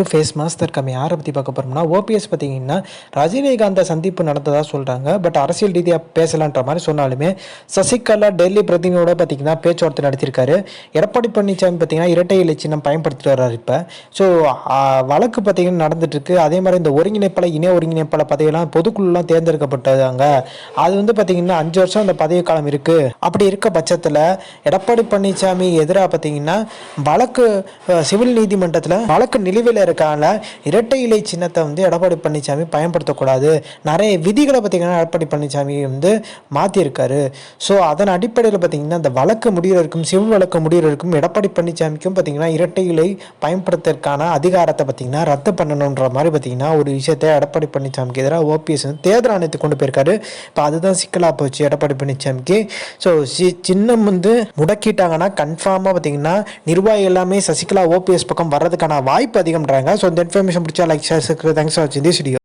To face master கம்மி யாரை பற்றி பார்க்க போகிறோம்னா ஓபிஎஸ் பார்த்தீங்கன்னா ரஜினிகாந்தை சந்திப்பு நடந்ததாக சொல்கிறாங்க பட் அரசியல் ரீதியாக பேசலான்ற மாதிரி சொன்னாலுமே சசிகலா டெல்லி பிரதிநிதியோட பார்த்தீங்கன்னா பேச்சுவார்த்தை நடத்தியிருக்காரு. எடப்பாடி பழனிசாமி பார்த்தீங்கன்னா இரட்டை இலை சின்னம் பயன்படுத்திட்டு வர்றாரு இப்போ. ஸோ வழக்கு பார்த்தீங்கன்னா நடந்துட்டுருக்கு. அதே மாதிரி இந்த ஒருங்கிணைப்பாளர் இணை ஒருங்கிணைப்பாளர் பதவியெல்லாம் பொதுக்குழுலாம் தேர்ந்தெடுக்கப்பட்டதாங்க. அது வந்து பார்த்தீங்கன்னா அஞ்சு வருஷம் அந்த பதவி காலம் இருக்குது அப்படி இருக்க பட்சத்தில் எடப்பாடி பழனிசாமி எதிராக பார்த்தீங்கன்னா வழக்கு சிவில் நீதிமன்றத்தில் வழக்கு நிலுவையில் இருக்கால இரட்டை இலை சின்னத்தை வந்து எடப்பாடி பழனிசாமி பயன்படுத்தக்கூடாது. நிறைய விதிகளை பார்த்தீங்கன்னா எடப்பாடி பழனிசாமி வந்து மாற்றியிருக்காரு ஸோ அதன் அடிப்படையில் பார்த்தீங்கன்னா அந்த வழக்கு முடிகிறதுக்கும் சிவில் வழக்கு முடிகிறதுக்கும் எடப்பாடி பழனிசாமிக்கும் பார்த்தீங்கன்னா இரட்டை இலை பயன்படுத்துறதுக்கான அதிகாரத்தை பார்த்தீங்கன்னா ரத்து பண்ணணுன்ற மாதிரி பார்த்தீங்கன்னா ஒரு விஷயத்தை எடப்பாடி பழனிசாமிக்கு எதிராக ஓபிஎஸ் வந்து தேர்தல் ஆணையத்துக்கு கொண்டு போயிருக்காரு. இப்போ அதுதான் சிக்கலாக போச்சு எடப்பாடி பழனிசாமிக்கு. ஸோ சி சின்னம் வந்து முடக்கிட்டாங்கன்னா கன்ஃபார்மாக பார்த்தீங்கன்னா நிர்வாகி எல்லாமே சசிகலா ஓபிஎஸ் பக்கம் வர்றதுக்கான வாய்ப்பு அதிகம் பண்ணுறாங்க ஸோ இந்த இன்ஃபர்மேஷன் பிடிச்சா லைக் ஷேர் தேங்க்ஸ் ஃபார் வாட்சிங் திஸ் வீடியோ